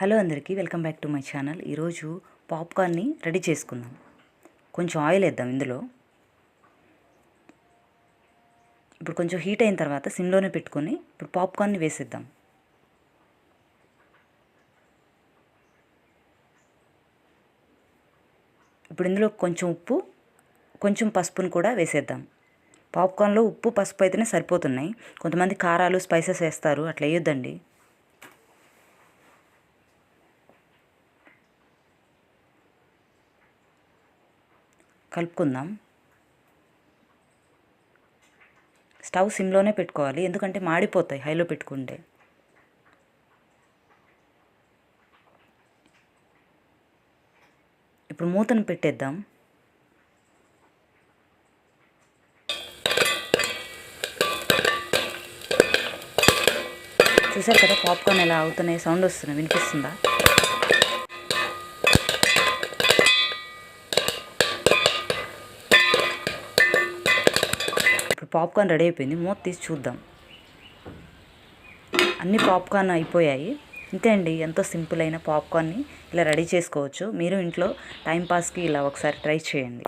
Hello అందరికీ welcome back to my channel. ఈరోజు పాప్కార్న్ని రెడీ చేసుకుందాం. కొంచెం ఆయిల్ వేద్దాం ఇందులో. ఇప్పుడు కొంచెం హీట్ అయిన తర్వాత సిమ్లోనే పెట్టుకొని ఇప్పుడు పాప్కార్న్ని వేసేద్దాం. ఇప్పుడు ఇందులో కొంచెం ఉప్పు కొంచెం పసుపును కూడా వేసేద్దాం. పాప్కార్న్లో ఉప్పు పసుపు అయితేనే సరిపోతున్నాయి. కొంతమంది కారాలు స్పైసెస్ వేస్తారు. అట్లా వేయొద్దండి. కలుపుకుందాం. స్టవ్ సిమ్లోనే పెట్టుకోవాలి. ఎందుకంటే మాడిపోతాయి హైలో పెట్టుకుంటే. ఇప్పుడు మూతను పెట్టేద్దాం. చూసారు కదా పాప్కార్న్ ఎలా అవుతున్నాయి? సౌండ్ వస్తున్నాయి. వినిపిస్తుందా? ఇప్పుడు పాప్కార్న్ రెడీ అయిపోయింది. మూత తీసి చూద్దాం. అన్ని పాప్కార్న్ అయిపోయాయి. ఇంతే అండి. ఎంతో సింపుల్ అయిన పాప్కార్న్ని ఇలా రెడీ చేసుకోవచ్చు. మీరు ఇంట్లో టైంపాస్కి ఇలా ఒకసారి ట్రై చేయండి.